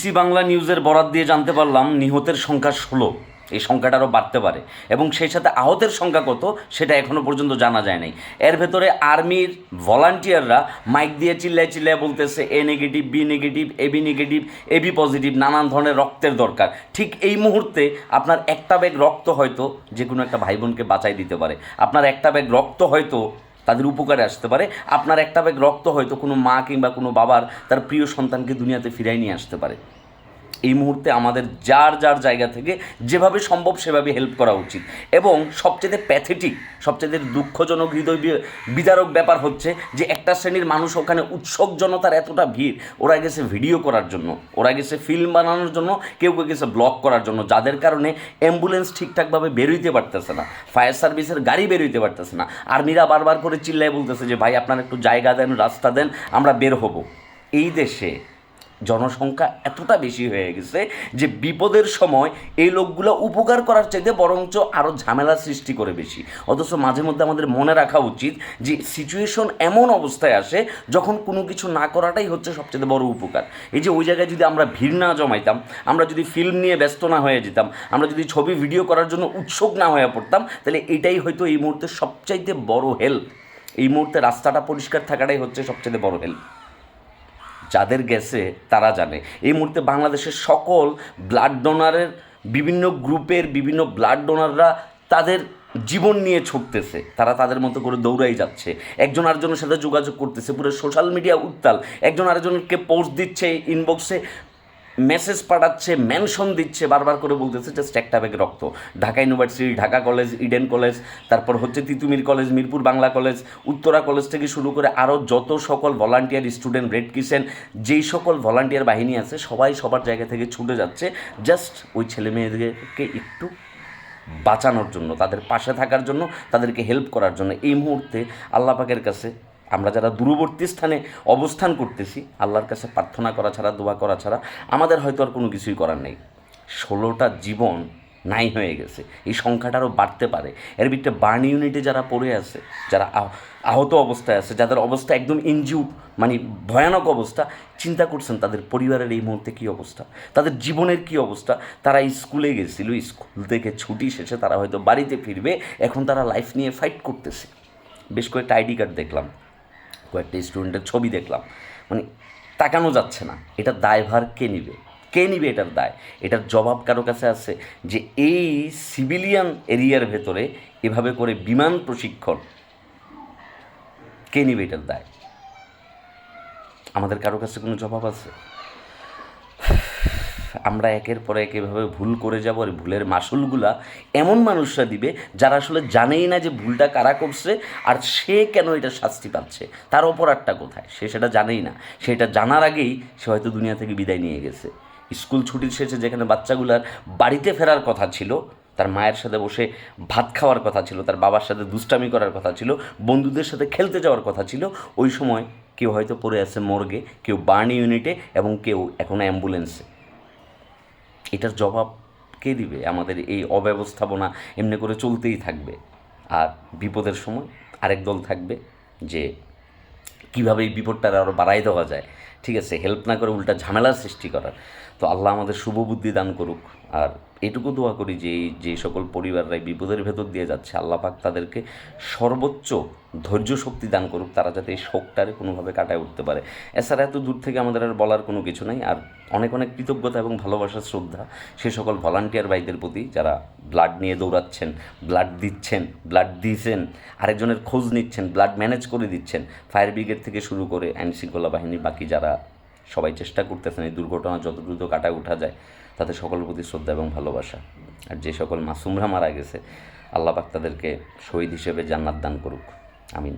C Bangla নিউজের বরাত দিয়ে জানতে পারলাম নিহতের সংখ্যা ষোলো। এই সংখ্যাটা আরও বাড়তে পারে। এবং সেই সাথে আহতের সংখ্যা কত সেটা এখনও পর্যন্ত জানা যায় নাই। এর ভেতরে আর্মির ভলান্টিয়াররা মাইক দিয়ে চিল্লায় চিল্লায় বলতেছে, A negative, B negative, A B negative, A B positive, নানান ধরনের রক্তের দরকার। ঠিক এই মুহূর্তে আপনার একটা ব্যাগ রক্ত হয়তো যে কোনো একটা ভাই বোনকে বাঁচাই দিতে পারে। আপনার একটা ব্যাগ রক্ত হয়তো তাদের উপকারে আসতে পারে। আপনার একটা ব্যাগ রক্ত হয়তো কোনো মা কিংবা কোনো বাবার তার প্রিয় সন্তানকে দুনিয়াতে ফিরাই নিয়ে আসতে পারে। এই মুহূর্তে আমাদের যার যার জায়গা থেকে যেভাবে সম্ভব সেভাবে হেল্প করা উচিত। এবং সবচেয়ে প্যাথেটিক সবচেয়ে দুঃখজনক হৃদয় বিদারক ব্যাপার হচ্ছে যে একটা শ্রেণির মানুষ ওখানে উৎসব জনতার এতটা ভিড়, ওরা গেছে ভিডিও করার জন্য, ওরা গেছে ফিল্ম বানানোর জন্য, কেউ কেউ গেছে ব্লগ করার জন্য, যাদের কারণে অ্যাম্বুলেন্স ঠিকঠাকভাবে বেরোইতে পারতেছে না ফায়ার সার্ভিসের গাড়ি বেরোইতে পারতেছে না। আর্মিরা বারবার করে চিল্লায় বলতেছে যে, ভাই, আপনারা একটু জায়গা দেন, রাস্তা দেন, আমরা বের হব। এই দেশে জনসংখ্যা এতটা বেশি হয়ে গেছে যে বিপদের সময় এই লোকগুলো উপকার করার চাইতে বরঞ্চ আরও ঝামেলা সৃষ্টি করে বেশি। অথচ মাঝে মধ্যে আমাদের মনে রাখা উচিত যে সিচুয়েশন এমন অবস্থায় আসে যখন কোনো কিছু না করাটাই হচ্ছে সবচেয়ে বড় উপকার। এই যে ওই জায়গায় যদি আমরা ভিড় না জমাইতাম, আমরা যদি ফিল্ম নিয়ে ব্যস্ত না হয়ে যেতাম, আমরা যদি ছবি ভিডিও করার জন্য উৎসুক না হয়ে পড়তাম, তাহলে এটাই হয়তো এই মুহূর্তে সবচাইতে বড় হেল্প এই মুহূর্তে রাস্তাটা পরিষ্কার থাকাটাই হচ্ছে সবচেয়ে বড় হেল্প যাদের গেছে, তারা জানে। এই মুহূর্তে বাংলাদেশের সকল ব্লাড ডোনারের বিভিন্ন গ্রুপের বিভিন্ন ব্লাড ডোনাররা তাদের জীবন নিয়ে ছুটতেছে। তারা তাদের মতো করে দৌড়াই যাচ্ছে। একজন আরেকজনের সাথে যোগাযোগ করতেছে। পুরো সোশ্যাল মিডিয়া উত্তাল। একজন আরেকজনকে পোস্ট দিচ্ছে ইনবক্সে মেসেজ পাঠাচ্ছে মেনশন দিচ্ছে, বারবার করে বলতেছে জাস্ট একটা ব্যাগ রক্ত। Dhaka University Dhaka College Eden College তারপর হচ্ছে Titumir College Mirpur Bangla College Uttara College থেকে শুরু করে আরও যত সকল ভলান্টিয়ার স্টুডেন্ট রেড কিসেন যেই সকল ভলান্টিয়ার বাহিনী আছে, সবাই সবার জায়গা থেকে ছুটে যাচ্ছে জাস্ট ওই ছেলে মেয়েদেরকে একটু বাঁচানোর জন্য, তাদের পাশে থাকার জন্য, তাদেরকে হেল্প করার জন্য। এই মুহূর্তে আল্লাহ পাকের কাছে আমরা যারা দূরবর্তী স্থানে অবস্থান করতেছি, আল্লাহর কাছে প্রার্থনা করা ছাড়া, দোয়া করা ছাড়া, আমাদের হয়তো আর কোনো কিছুই করার নেই। ষোলোটা জীবন নাই হয়ে গেছে। এই সংখ্যাটা আরও বাড়তে পারে। এর ভিতরে বার্ন ইউনিটে যারা পড়ে আছে, যারা আহ- আহত অবস্থায় আছে, যাদের অবস্থা একদম ইনজিউড মানে ভয়ানক অবস্থা, চিন্তা করছেন তাদের পরিবারের এই মুহূর্তে কী অবস্থা? তাদের জীবনের কী অবস্থা? তারা স্কুলে গেছিল স্কুল থেকে ছুটি শেষে তারা হয়তো বাড়িতে ফিরবে, এখন তারা লাইফ নিয়ে ফাইট করতেছে। বেশ কয়েকটা আইডি কার্ড দেখলাম। কয়েকটা স্টুডেন্টের ছবি দেখলাম। মানে তাকানো যাচ্ছে না। এটার দায়ভার কে নিবে? কে নিবে এটার দায়? এটার জবাব কারও কাছে আছে? যে এই সিভিলিয়ান এরিয়ার ভেতরে এভাবে করে বিমান প্রশিক্ষণ কে নিবে এটার দায়? আমাদের কারও কাছে কোনো জবাব আছে? আমরা একের পর এক এভাবে ভুল করে যাব আর ভুলের মাসুলগুলা এমন মানুষরা দিবে যারা আসলে জানেই না যে ভুলটা কারা করছে আর সে কেন এটা শাস্তি পাচ্ছে। তার অপরাধটা কোথায়? সে সেটা জানেই না। সেটা জানার আগেই সে হয়তো দুনিয়া থেকে বিদায় নিয়ে গেছে। স্কুল ছুটির শেষে যেখানে বাচ্চাগুলার বাড়িতে ফেরার কথা ছিল, তার মায়ের সাথে বসে ভাত খাওয়ার কথা ছিল, তার বাবার সাথে দুষ্টামি করার কথা ছিল, বন্ধুদের সাথে খেলতে যাওয়ার কথা ছিল, ওই সময় কেউ হয়তো পড়ে আছে মর্গে, কেউ বার্ন ইউনিটে এবং কেউ এখনও অ্যাম্বুলেন্সে। এটার জবাব কে দিবে? আমাদের এই অব্যবস্থাপনা এমনি করে চলতেই থাকবে। আর বিপদের সময় আরেক দল থাকবে যে কীভাবে এই বিপদটা আরও বাড়াই দেওয়া যায়। ঠিক আছে হেল্প না করে উল্টা ঝামেলার সৃষ্টি করার। তো আল্লাহ আমাদের শুভ বুদ্ধি দান করুক। আর এটুকু দোয়া করি যে এই যে সকল পরিবাররাই বিপদের ভেতর দিয়ে যাচ্ছে, আল্লাহ পাক তাদেরকে সর্বোচ্চ ধৈর্য শক্তি দান করুক, তারা যাতে এই শোকটারে কোনোভাবে কাটায় উঠতে পারে। এছাড়া এত দূর থেকে আমাদের আর বলার কোনো কিছু নাই, আর অনেক অনেক কৃতজ্ঞতা এবং ভালোবাসার শ্রদ্ধা সে সকল ভলান্টিয়ার ভাইদের প্রতি যারা ব্লাড নিয়ে দৌড়াচ্ছেন ব্লাড দিচ্ছেন ব্লাড দিয়েছেন, আরেকজনের খোঁজ নিচ্ছেন ব্লাড ম্যানেজ করে দিচ্ছেন ফায়ার ব্রিগেড থেকে শুরু করে আইন শৃঙ্খলা বাহিনীর বাকি যারা সবাই চেষ্টা করতেছেন এই দুর্ঘটনা যত দ্রুত কাটা ওঠা যায়, তাতে সকলের প্রতি শ্রদ্ধা এবং ভালোবাসা। আর যে সকল মাসুমরা মারা গেছে, আল্লাহ পাক তাদেরকে শহীদ হিসেবে জান্নাত দান করুক। আমিন।